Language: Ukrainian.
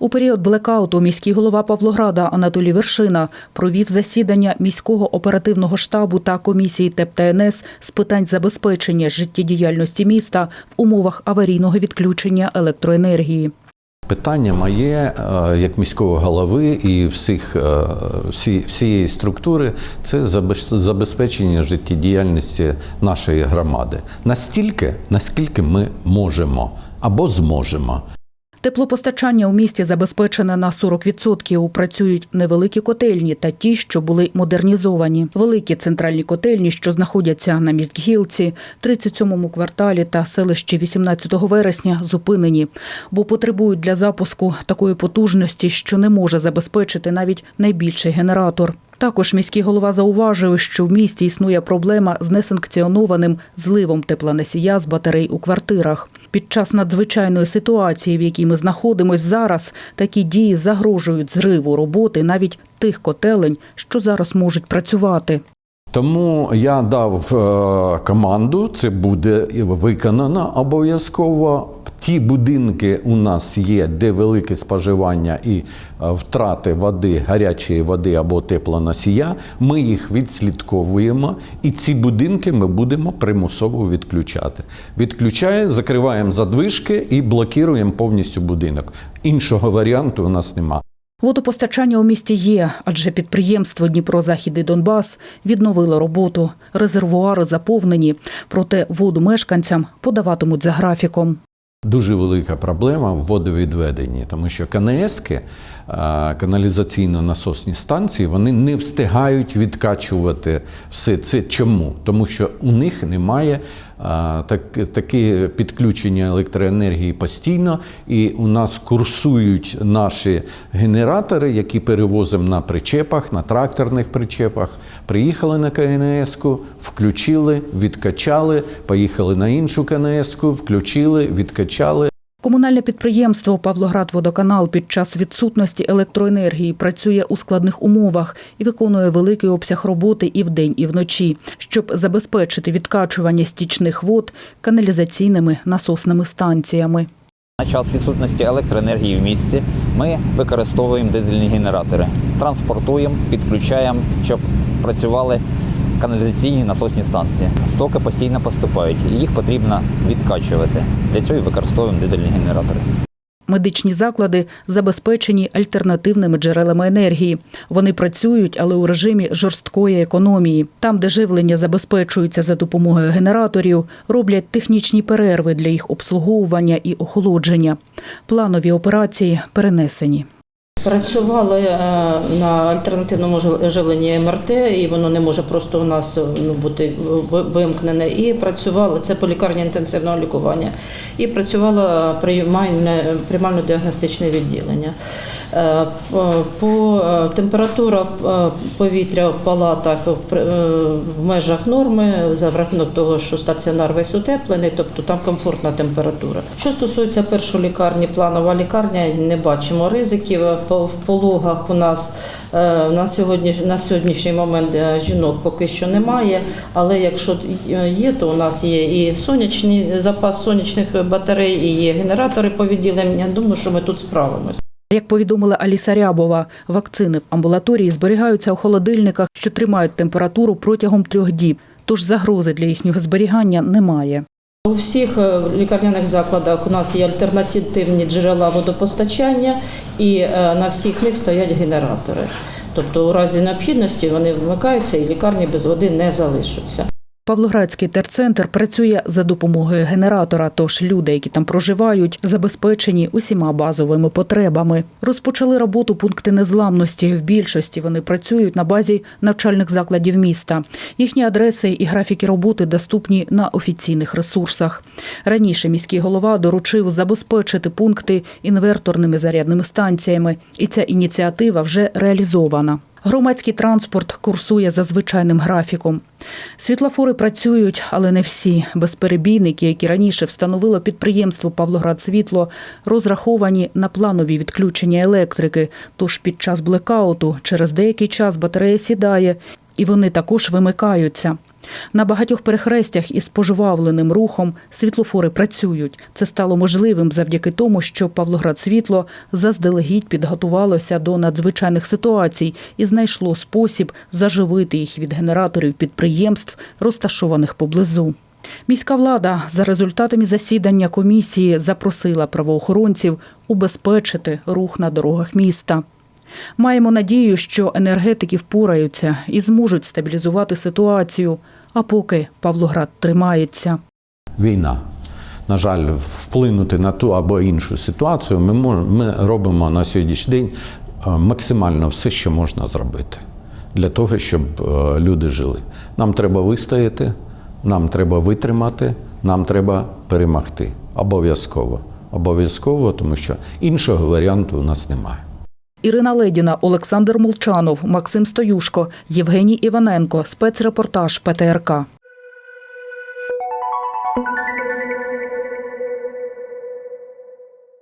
У період блекауту міський голова Павлограда Анатолій Вершина провів засідання міського оперативного штабу та комісії ТЕП та з питань забезпечення життєдіяльності міста в умовах аварійного відключення електроенергії. Питання моє е, як міського голови і всіх е, всі, всієї структури це забез- забезпечення життєдіяльності нашої громади настільки, наскільки ми можемо або зможемо. Теплопостачання у місті забезпечене на 40%. Працюють невеликі котельні та ті, що були модернізовані. Великі центральні котельні, що знаходяться на міськгілці, 37-му кварталі та селищі 18 вересня, зупинені, бо потребують для запуску такої потужності, що не може забезпечити навіть найбільший генератор. Також міський голова зауважив, що в місті існує проблема з несанкціонованим зливом теплоносія з батарей у квартирах. Під час надзвичайної ситуації, в якій ми знаходимось зараз, такі дії загрожують зриву роботи навіть тих котелень, що зараз можуть працювати. Тому я дав е, команду, це буде виконано обов'язково. Ті будинки у нас є, де велике споживання і е, втрати води, гарячої води або теплоносія. Ми їх відслідковуємо, і ці будинки ми будемо примусово відключати. Відключає, закриваємо задвижки і блокуємо повністю будинок. Іншого варіанту у нас немає. Водопостачання у місті є, адже підприємство Дніпро-Захід і Донбас відновило роботу. Резервуари заповнені, проте воду мешканцям подаватимуть за графіком. Дуже велика проблема в водовідведенні, тому що КНСки, каналізаційно-насосні станції, вони не встигають відкачувати все це. Чому? Тому що у них немає так, таке підключення електроенергії постійно, і у нас курсують наші генератори, які перевозимо на причепах, на тракторних причепах. Приїхали на КНС-ку, включили, відкачали, поїхали на іншу КНС-ку, включили, відкачали. Комунальне підприємство Павлоградводоканал під час відсутності електроенергії працює у складних умовах і виконує великий обсяг роботи і вдень, і вночі, щоб забезпечити відкачування стічних вод каналізаційними насосними станціями. На час відсутності електроенергії в місті ми використовуємо дизельні генератори, транспортуємо, підключаємо, щоб працювали каналізаційні насосні станції. Стоки постійно поступають, і їх потрібно відкачувати. Для цього і використовуємо дизельні генератори. Медичні заклади забезпечені альтернативними джерелами енергії. Вони працюють, але у режимі жорсткої економії. Там, де живлення забезпечується за допомогою генераторів, роблять технічні перерви для їх обслуговування і охолодження. Планові операції перенесені. Працювали е, на альтернативному жив- живленні МРТ, і воно не може просто у нас ну, бути вимкнене. І працювала це по лікарні інтенсивного лікування. І працювала приймальне приймально-діагностичне відділення. Е, по- е, температура е, повітря в палатах в межах норми за рахунок того, що стаціонар весь утеплений, тобто там комфортна температура. Що стосується першої лікарні, планова лікарня, не бачимо ризиків. В пологах у нас на сьогодні на сьогоднішній момент жінок поки що немає. Але якщо є, то у нас є і сонячні запас сонячних батарей, і є генератори по відділенню. Думаю, що ми тут справимося. Як повідомила Аліса Рябова, вакцини в амбулаторії зберігаються у холодильниках, що тримають температуру протягом трьох діб, тож загрози для їхнього зберігання немає. У всіх е, лікарняних закладах у нас є альтернативні джерела водопостачання, і е, на всіх них стоять генератори. Тобто, у разі необхідності вони вмикаються і лікарні без води не залишаться. Павлоградський терцентр працює за допомогою генератора, тож люди, які там проживають, забезпечені усіма базовими потребами. Розпочали роботу пункти незламності. В більшості вони працюють на базі навчальних закладів міста. Їхні адреси і графіки роботи доступні на офіційних ресурсах. Раніше міський голова доручив забезпечити пункти інверторними зарядними станціями, і ця ініціатива вже реалізована. Громадський транспорт курсує за звичайним графіком. Світлофори працюють, але не всі. Безперебійники, які раніше встановило підприємство Павлоградсвітло, розраховані на планові відключення електрики. Тож під час блекауту через деякий час батарея сідає, і вони також вимикаються. На багатьох перехрестях із пожвавленим рухом світлофори працюють. Це стало можливим завдяки тому, що Павлоград світло заздалегідь підготувалося до надзвичайних ситуацій і знайшло спосіб заживити їх від генераторів підприємств, розташованих поблизу. Міська влада за результатами засідання комісії запросила правоохоронців убезпечити рух на дорогах міста. Маємо надію, що енергетики впораються і зможуть стабілізувати ситуацію. А поки Павлоград тримається. Війна. На жаль, вплинути на ту або іншу ситуацію ми, мож- ми робимо на сьогоднішній день е, максимально все, що можна зробити для того, щоб е, люди жили. Нам треба вистояти, нам треба витримати, нам треба перемогти. Обов'язково. Обов'язково, тому що іншого варіанту у нас немає. Ірина Ледіна, Олександр Молчанов, Максим Стоюшко, Євгеній Іваненко. Спецрепортаж ПТРК.